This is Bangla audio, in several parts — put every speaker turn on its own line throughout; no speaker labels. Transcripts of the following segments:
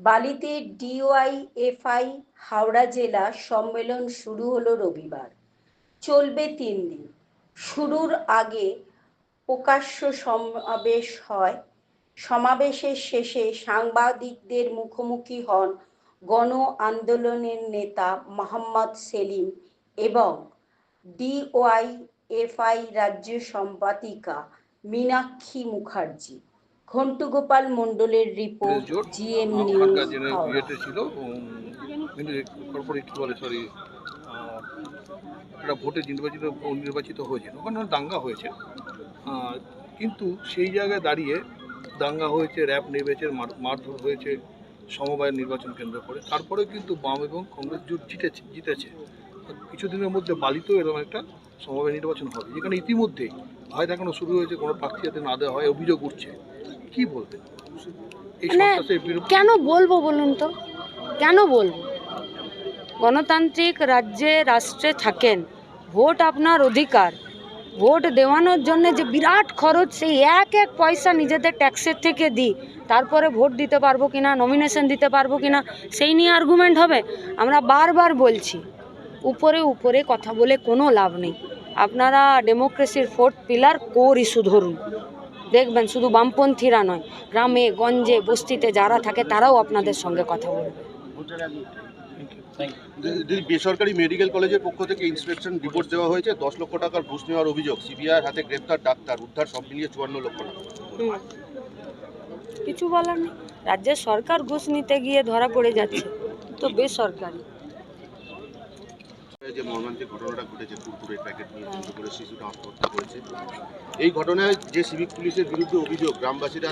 বালিতে ডিওয়াইএফআই হাওড়া জেলা সম্মেলন শুরু হলো রবিবার। চলবে তিন দিন। শুরুর আগে প্রকাশ্য সমাবেশ হয়। সমাবেশের শেষে সাংবাদিকদের মুখোমুখি হন গণ আন্দোলনের নেতা মোহাম্মদ সেলিম এবং ডিওয়াইএফআই রাজ্য সম্পাদিকা মীনাক্ষী মুখার্জি। ঘন্টু গোপাল মণ্ডলের রিপোর্ট জিএম নিউজ
ছিল কর্পোরেট বলে সরি একটা ভোটে নির্বাচিত নির্বাচিত হয়েছে ওখানে দাঙ্গা হয়েছে। কিন্তু সেই জায়গায় দাঁড়িয়ে দাঙ্গা হয়েছে র্যাব মার- মারধর হয়েছে সমবায় নির্বাচন কেন্দ্র করে। তারপরে কিন্তু বাম এবং কংগ্রেস জোট জিতেছে জিতেছে। কিছুদিনের মধ্যে বালিতেও এরকম একটা সমবায় নির্বাচন হবে যেখানে ইতিমধ্যেই ভয় দেখানো শুরু হয়েছে কোনো প্রার্থী যাতে না দেওয়া হয় অভিযোগ উঠছে। কি বলবেন?
মানে কেন বলব বলুন তো? কেন বলব? গণতান্ত্রিক রাজ্যে রাষ্ট্রে থাকেন। ভোট আপনার অধিকার। ভোট দেওয়ানোর জন্য যে বিরাট খরচ সেই এক এক পয়সা নিজেদের ট্যাক্সের থেকে দিই। তারপরে ভোট দিতে পারব কি না নমিনেশন দিতে পারব কি না সেই নিয়ে আর্গুমেন্ট হবে। আমরা বারবার বলছি উপরে উপরে কথা বলে কোনো লাভ নেই। আপনারা ডেমোক্রেসির ফোর্থ পিলার কোর ইস্যু ধরুন। দেখবেন শুধু বামপন্থীরা নয় গ্রামে গঞ্জে বস্তিতে যারা থাকে তারাও আপনাদের সঙ্গে কথা বলবে।
বেসরকারি মেডিকেল কলেজের পক্ষ থেকে ইন্সপেকশন রিপোর্ট দেওয়া হয়েছে দশ লক্ষ টাকার ঘুষ নেওয়ার অভিযোগ। সিবিআই হাতে গ্রেপ্তার ডাক্তার উদ্ধার সব মিলিয়ে চুয়ান্ন লক্ষ টাকা।
কিছু বলার নেই। রাজ্যের সরকার ঘুষ নিতে গিয়ে ধরা পড়ে যাচ্ছে। তো বেসরকারি।
যে মর্মান্তিক ঘটনাটা ঘটেছে কুরকুরের প্যাকেট নিয়ে চুরি করে শিশুটা আত্মহত্যা করেছে। এই ঘটনায় যে সিভিক পুলিশের বিরুদ্ধে অভিযোগ, গ্রামবাসীরা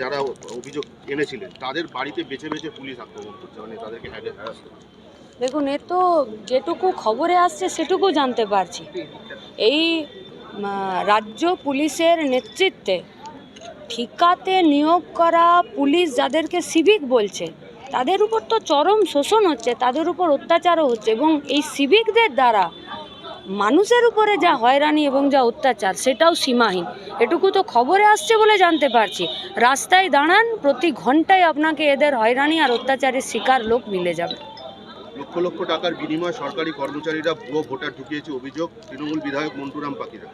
যারা অভিযোগ এনেছিলেন, তাদের বাড়িতে বেছে বেছে পুলিশ আক্রমণ করছে মানে তাদেরকে হ্যারাস
দেখুন, এ তো যেটুকু খবরে আসছে, সেটুকু জানতে পারছি। এই রাজ্য পুলিশের নেতৃত্বে ঠিকাতে নিয়োগ করা পুলিশ যাদেরকে সিভিক বলছে তাদের উপর তো চরম শোষণ হচ্ছে, তাদের উপর অত্যাচারও হচ্ছে এবং এই সিভিকদের দ্বারা মানুষের উপরে যা হয়রানি এবং যা অত্যাচার সেটাও সীমাহীন। এটুকু তো খবরে আসছে বলে জানতে পারছি। রাস্তায় দাঁড়ান, প্রতি ঘন্টায় আপনাকে এদের হয়রানি আর অত্যাচারের শিকার লোক মিলে যাবে।
লক্ষ লক্ষ টাকার বিনিময়ে সরকারি কর্মচারীরা ভুয়ো ভোটার ঢুকিয়েছে অভিযোগ, তৃণমূল বিধায়ক মন্টুরাম পাখিরা।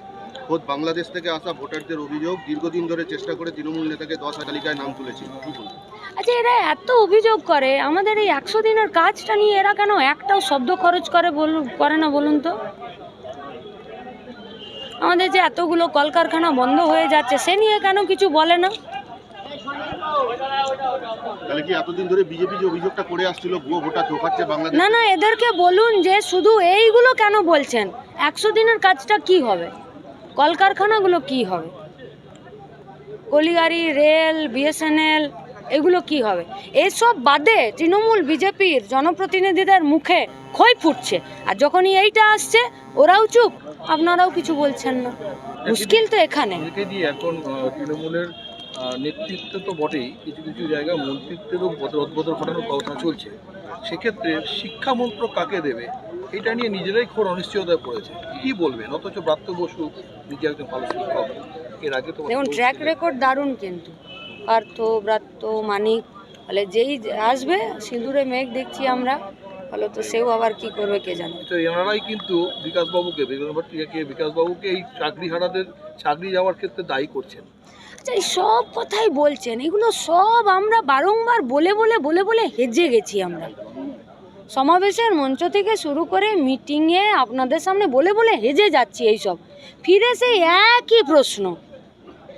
খোদ বাংলাদেশ থেকে আসা ভোটারদের অভিযোগ দীর্ঘদিন ধরে চেষ্টা করে তৃণমূল নেতাকে দশ তালিকায় নাম তুলেছে।
আচ্ছা এরা এত অভিযোগ করে আমাদের এই একশো দিনের কাজটা নিয়ে এরা কেন একটাও শব্দ খরচ করে বলুন করে না বলুন তো? আমাদের যে এতগুলো কলকারখানা বন্ধ হয়ে যাচ্ছে সে নিয়ে কেন কিছু বলে না?
তাহলে কি এতদিন ধরে বিজেপি যে অভিযোগটা করে আসছিল ভুয়ো ভোটার বাংলাদেশ?
না না এদেরকে বলুন যে শুধু এইগুলো কেন বলছেন? একশো দিনের কাজটা কি হবে? কলকারখানাগুলো কি হবে? কলিগাড়ি, রেল, বিএসএনএল, এগুলো কি হবে? এসব বাদে তৃণমূল বিজেপির জনপ্রতিনিধিদের মুখে খই ফুটছে। আর যখনই এইটা আসছে, ওরাও চুপ, আপনারাও কিছু বলছেন না। মুশকিল তো এখানে।
এখন তৃণমূলের নেতৃত্ব তো বটেই, কিছু কিছু জায়গায় মন্ত্রিত্বেরও ঘটানোর কথা চলছে। সেক্ষেত্রে শিক্ষা মন্ত্রক কাকে দেবে? এটা নিয়ে নিজেরাই ঘোর অনিশ্চয়তায় পড়েছে। কি বলবেন? অথচ ব্রাত্য বসু নিজে একজন ভালো শিক্ষক। এর আগে তো
দেখুন ট্র্যাক রেকর্ড দারুণ কিন্তু। পার্থ ব্রাত্য মানিক ফলে যেই আসবে সিঁদুরে মেঘ দেখছি আমরা। ফলে তো সেও আবার কি করবে কে জানে?
তো এনারাই কিন্তু বিকাশবাবুকে বিকাশবাবুকে বিকাশবাবুকে এই চাকরি হারাদের চাকরি যাওয়ার ক্ষেত্রে দায়ী করছেন।
আচ্ছা এই সব কথাই বলছেন। এগুলো সব আমরা বারংবার বলে বলে বলে বলে হেজে গেছি আমরা। সমাবেশের মঞ্চ থেকে শুরু করে মিটিংয়ে আপনাদের সামনে বলে বলে হেজে যাচ্ছি এইসব। ফিরে সেই একই প্রশ্ন।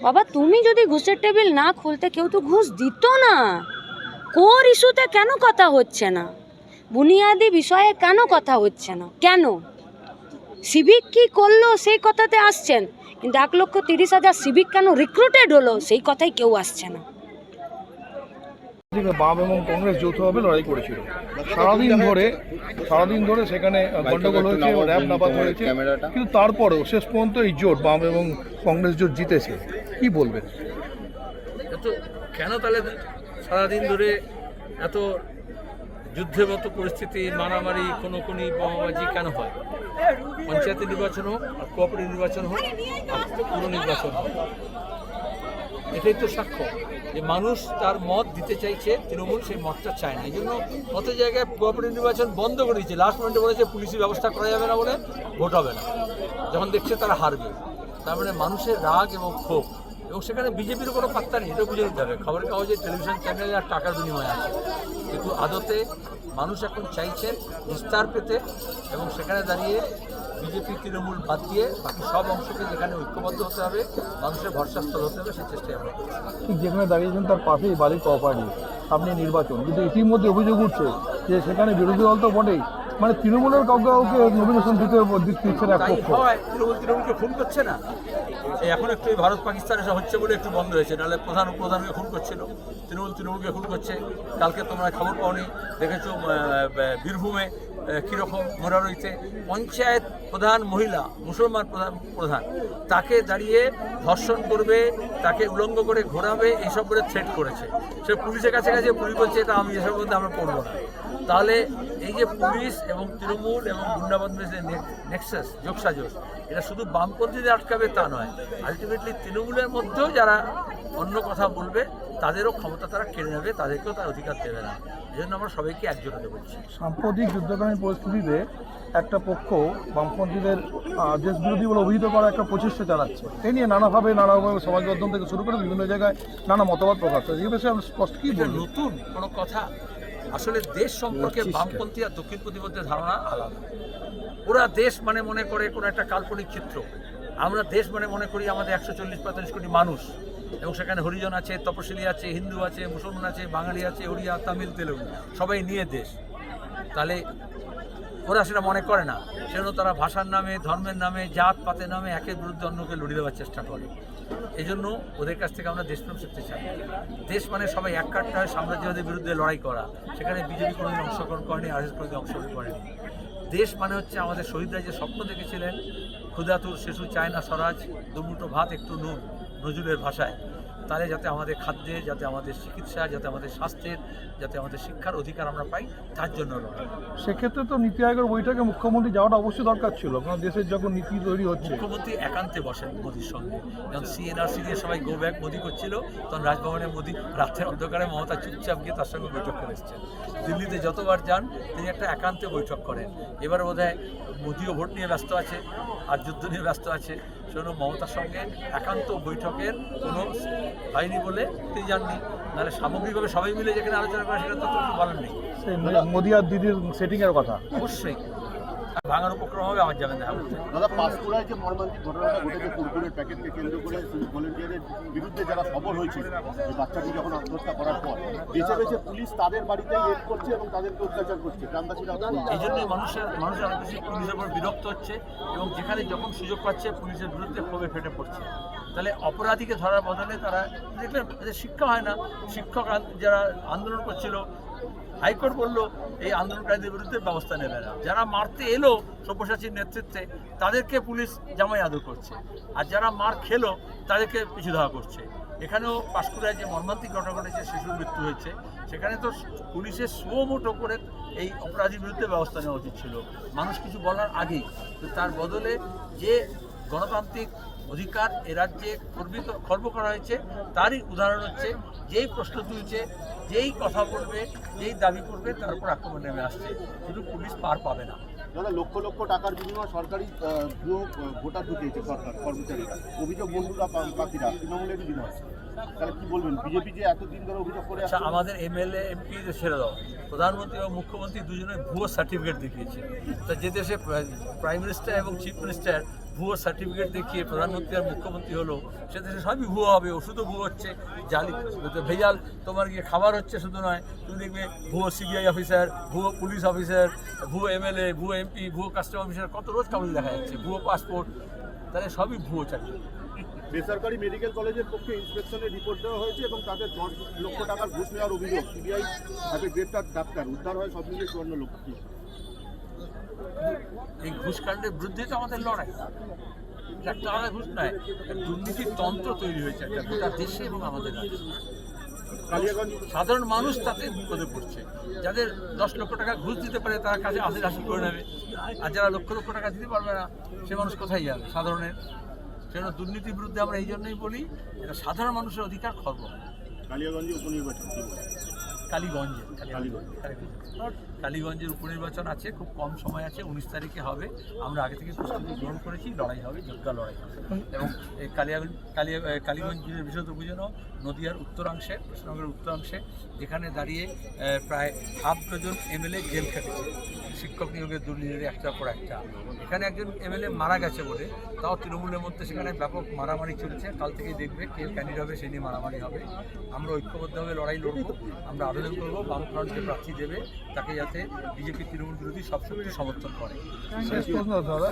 বাবা, তুমি যদি ঘুষের টেবিল না খুলতে কেউ তো ঘুষ দিত না। কোর ইস্যুতে কেন কথা হচ্ছে না? বুনিয়াদি বিষয়ে কেন কথা হচ্ছে না? কেন? সিভিক কি করল সেই কথাতে আসছেন। কিন্তু এক লক্ষ তিরিশ হাজার সিভিক কেন রিক্রুটেড হলো সেই কথাই কেউ আসছে না।
বাম এবং কংগ্রেস যৌথভাবে লড়াই করেছিল। সারাদিন ধরে সারাদিন ধরে সেখানে গন্ডগোল হয়েছে র্যাব নাপাত হয়েছে। কিন্তু তারপরেও শেষ পর্যন্ত এই জোট বাম এবং কংগ্রেস জোট জিতেছে। কি বলবেন?
এত কেন তাহলে সারাদিন ধরে এত যুদ্ধের মতো পরিস্থিতি মারামারি খুনোখুনি বোমাবাজি কেন হয়? পঞ্চায়েত নির্বাচন হোক আর কোঅপারেটিভ নির্বাচন হোক আর পুরো নির্বাচন হোক। এটাই তো সাক্ষ্য যে মানুষ তার মত দিতে চাইছে, তৃণমূল সেই মতটা চায় না। এই জন্য কত জায়গায় কোঅপারেটিভ নির্বাচন বন্ধ করে দিয়েছে। লাস্ট মিনিটে বলেছে, পুলিশের ব্যবস্থা করা যাবে না বলে ভোট হবে না। যখন দেখছে তারা হারবে। তার মানে মানুষের রাগ এবং ক্ষোভ। এবং সেখানে বিজেপির কোনো পাত্তা নেই, এটা বুঝে নিতে হবে। খবরের কাগজে টেলিভিশন চ্যানেলে আর টাকার বিনিময়ে আছে। কিন্তু আদতে মানুষ এখন চাইছেন বিস্তার পেতে এবং সেখানে দাঁড়িয়ে বিজেপি তৃণমূল বাদ দিয়ে বাকি সব অংশকে যেখানে ঐক্যবদ্ধ হতে হবে মানুষের ভরসাস্থল হতে হবে সেই চেষ্টাই আমরা করছি।
ঠিক যেখানে দাঁড়িয়েছেন তার পাশেই বালি কোঅপারেটিভ আপনি নির্বাচন। কিন্তু ইতিমধ্যে অভিযোগ উঠছে যে সেখানে বিরোধী দল তো বটেই। মানে তৃণমূলের কাউকে কাউকে নমিনেশন দিতে দিচ্ছে না
হয় তৃণমূল তৃণমূলকে খুন করছে না? এখন একটু এই ভারত পাকিস্তান এসব হচ্ছে বলে একটু বন্ধ হয়েছে নাহলে প্রধান প্রধানকে খুন করছিল তৃণমূল তৃণমূলকে খুন করছে। কালকে তোমরা খবর পাওনি দেখেছ বীরভূমে আহ, ঘোরা রয়েছে? পঞ্চায়েত প্রধান মহিলা মুসলমান প্রধান প্রধান তাকে দাঁড়িয়ে ধর্ষণ করবে তাকে উলঙ্গ করে ঘোরাবে এইসব করে থ্রেট করেছে। সে পুলিশের কাছে কাছে পুলিশ বলছে এটা আমি এসব মধ্যে আমরা পড়ব না। তাহলে এই যে পুলিশ এবং তৃণমূল এবং গুন্ডাবন্দের যে নেক্সাস যোগসাজস এটা শুধু বামপন্থীদের আটকাবে তা নয় আলটিমেটলি তৃণমূলের মধ্যেও যারা অন্য কথা বলবে তাদেরও ক্ষমতা তারা কেড়ে নেবে তাদেরকেও তার অধিকার দেবে না। এই জন্য আমরা সবাইকে একজোট হতে বলছি।
সাম্প্রতিক যুদ্ধকালীন পরিস্থিতিতে একটা পক্ষ বামপন্থীদের দেশ বিরোধী বলে অভিহিত করা একটা প্রচেষ্টা চালাচ্ছে। এই নিয়ে নানাভাবে নানাভাবে সমাজ মাধ্যম থেকে শুরু করে বিভিন্ন জায়গায় নানা মতবাদ প্রকাশ হয়েছে এই বিষয়ে স্পষ্ট কি
নতুন কোনো কথা। আসলে দেশ সম্পর্কে বামপন্থী আর দক্ষিণপন্থী মধ্যে ধারণা আলাদা। ওরা দেশ মানে মনে করে কোনো একটা কাল্পনিক চিত্র। আমরা দেশ মানে মনে করি আমাদের একশো চল্লিশ পঁয়তাল্লিশ কোটি মানুষ। এবং সেখানে হরিজন আছে তপশিলি আছে, হিন্দু আছে, মুসলমান আছে, বাঙালি আছে, ওড়িয়া, তামিল, তেলেগু, সবাই নিয়ে দেশ। তাহলে ওরা সেটা মনে করে না। সেজন্য তারা ভাষার নামে, ধর্মের নামে জাত পাতের নামে একের বিরুদ্ধে অন্যকে লড়ে দেওয়ার চেষ্টা করে। এই জন্য ওদের কাছ থেকে আমরা দেশপ্রেম শিখতে চাই। দেশ মানে সবাই এক হয়, সাম্রাজ্যবাদের বিরুদ্ধে লড়াই করা। সেখানে বিজেপি কোনোদিন অংশগ্রহণ করেনি, আর এস কোনোদিন অংশগ্রহণ করেনি। দেশ মানে হচ্ছে আমাদের শহীদরা যে স্বপ্ন দেখেছিলেন ক্ষুদাতুর শিশু চায়না স্বরাজ দুমুটো ভাত, একটু নুন, নজরুলের ভাষায়। তাহলে যাতে আমাদের খাদ্যে যাতে আমাদের চিকিৎসা যাতে আমাদের স্বাস্থ্যের যাতে আমাদের শিক্ষার অধিকার আমরা পাই তার জন্য
সেক্ষেত্রে তো নীতি আয়োগের বৈঠকে মুখ্যমন্ত্রী যাওয়াটা অবশ্যই দরকার ছিল কারণ দেশের যখন নীতি তৈরি হচ্ছে।
মুখ্যমন্ত্রী একান্তে বসেন মোদির সঙ্গে। যখন সিএনআরসি দিয়ে সবাই গো ব্যাক মোদি করছিল তখন রাজভবনে মোদি রাত্রের অন্ধকারে মমতা চুপচাপ গিয়ে তার সঙ্গে বৈঠক করে এসেছেন। দিল্লিতে যতবার যান তিনি একটা একান্তে বৈঠক করেন। এবার বোধ হয় মোদিও ভোট নিয়ে ব্যস্ত আছে আর যুদ্ধ নিয়ে ব্যস্ত আছে। সেজন্য মমতার সঙ্গে একান্ত বৈঠকের কোনো হয়নি বলে তিনি জাননি। নাহলে সামগ্রিকভাবে সবাই মিলে যেখানে আলোচনা করে সেটা তো বলেননি। মোদী
সেই মোদি আর দিদির সেটিংয়ের কথা।
অবশ্যই। ভাঙার উপক্রম হবে আবার যাবেন দেখা করতে
দাদা পাঁশকুড়ায় যে মর্মান্তিক ঘটনাটা ঘটেছে কুরকুরের প্যাকেটকে কেন্দ্র করে ভলেন্টিয়ারের বিরুদ্ধে যারা খবর হয়েছিল যে বাচ্চাটি যখন আত্মহত্যা করার পর বেছে বেছে পুলিশ তাদের বাড়িতেই রেড করছে এবং তাদেরকে অত্যাচার করছে। গ্রামবাসীরা
এই জন্যই মানুষের মানুষ আরও বেশি পুলিশের উপর বিরক্ত হচ্ছে এবং যেখানে যখন সুযোগ পাচ্ছে পুলিশের বিরুদ্ধে ক্ষোভে ফেটে পড়ছে। তাহলে অপরাধীকে ধরার বদলে তারা দেখলেন শিক্ষা হয় না। শিক্ষক যারা আন্দোলন করছিল হাইকোর্ট বলল, এই আন্দোলনকারীদের বিরুদ্ধে ব্যবস্থা নেবে না। যারা মারতে এলো সব্যসাচীর নেতৃত্বে, তাদেরকে পুলিশ জামাই আদর করছে। আর যারা মার খেলো, তাদেরকে পিছু ধাওয়া করছে। এখানেও পাঁশকুড়ায় যে মর্মান্তিক ঘটনা ঘটেছে, শিশুর মৃত্যু হয়েছে। সেখানে তো পুলিশের সুমোটো করে এই অপরাধীর বিরুদ্ধে ব্যবস্থা নেওয়া উচিত ছিল। মানুষ কিছু বলার আগেই তার বদলে যে গণতান্ত্রিক অধিকার এ রাজ্যে খর্বিত খর্ব করা হয়েছে। তারই উদাহরণ হচ্ছে যেই প্রশ্ন তুলছে যেই কথা বলবে যেই দাবি করবে তার উপর আক্রমণ নেমে আসছে। শুধু পুলিশ পার পাবে না।
দাদা লক্ষ লক্ষ টাকার বিনিময়ে সরকারি ভুয়ো ভোটার ঢুকিয়েছে সরকার কর্মচারীরা। অভিযোগ বন্ধুরা পাখিরা তৃণমূলেরই বিধায়ক তাহলে কি বলবেন? বিজেপি যে এতদিন ধরে অভিযোগ করে
আচ্ছা আমাদের এমএলএ এমপি ছেড়ে দাও। প্রধানমন্ত্রী এবং মুখ্যমন্ত্রী দুজনে ভুয়ো সার্টিফিকেট দেখিয়েছে। তা যে দেশে প্রাইম মিনিস্টার এবং চিফ মিনিস্টার ভুয়ো সার্টিফিকেট দেখিয়ে প্রধানমন্ত্রী আর মুখ্যমন্ত্রী হলো, সে দেশে সবই ভুয়ো হবে, ওষুধও ভুয়ো হচ্ছে, জালি ভেজাল, তোমার গিয়ে খাবার হচ্ছে শুধু নয়, তুমি দেখবে ভুয়ো সিবিআই অফিসার ভুয়ো পুলিশ অফিসার ভুয়ো এমএলএ ভুয়ো এমপি ভুয়ো কাস্টম অফিসার কত রোজ কাগজ দেখা যাচ্ছে, ভুয়ো পাসপোর্ট তাহলে সবই ভুয়ো চাকরি।
বেসরকারি মেডিকেল কলেজের পক্ষে ইন্সপেকশনের রিপোর্ট দেওয়া হয়েছে এবং তাদের দশ লক্ষ টাকার ঘুষ নেওয়ার অভিযোগ। সিবিআই তাদের গ্রেপ্তার, ডাক্তার, উদ্ধার হয় সব মিলিয়ে চুয়ান্ন লক্ষ।
এই ঘুষকাণ্ডের বিরুদ্ধে তো আমাদের লড়াই। একটা আলাদা ঘুষ নয় একটা দুর্নীতির তন্ত্র তৈরি হয়েছে একটা গোটা দেশে এবং আমাদের সাধারণ মানুষ তাতে বিপদে পড়ছে। যাদের দশ লক্ষ টাকা ঘুষ দিতে পারে তারা কাছে আশি আশি করে নেবে। আর যারা লক্ষ লক্ষ টাকা দিতে পারবে না সে মানুষ কোথায় যাবে? সাধারণের। সেজন্য দুর্নীতির বিরুদ্ধে আমরা এই জন্যই বলি এটা সাধারণ মানুষের অধিকার খর্ব।
কালিয়াগঞ্জে উপনির্বাচন
কালীগঞ্জে। কালীগঞ্জ। কালীগঞ্জের উপনির্বাচন আছে, খুব কম সময় আছে, উনিশ তারিখে হবে। আমরা আগে থেকে প্রস্তুতি গ্রহণ করেছি, লড়াই হবে যোগ্যা লড়াই এবং এই কালিয়াগঞ্জ কালিয়া কালীগঞ্জ জেলার বিশেষত নদিয়ার উত্তরাংশে পশ্চিমবঙ্গের উত্তরাংশে, যেখানে দাঁড়িয়ে প্রায় হাফ ডজন এমএলএ জেল খেটেছে। শিক্ষক নিয়োগের দুর্নীতির একটার পর একটা। এখানে একজন এমএলএ মারা গেছে বলে তাও তৃণমূলের মধ্যে সেখানে ব্যাপক মারামারি চলছে। কাল থেকেই দেখবে কে ক্যান্ডিডেট হবে সেই নিয়ে মারামারি হবে। আমরা ঐক্যবদ্ধভাবে লড়াই লড়বো, আমরা আবেদন করব বামফ্রন্ট যে প্রার্থী দেবে তাকে যাতে বিজেপি তৃণমূল বিরোধী সব শক্তি সমর্থন করে।
শেষ প্রশ্ন দাদা।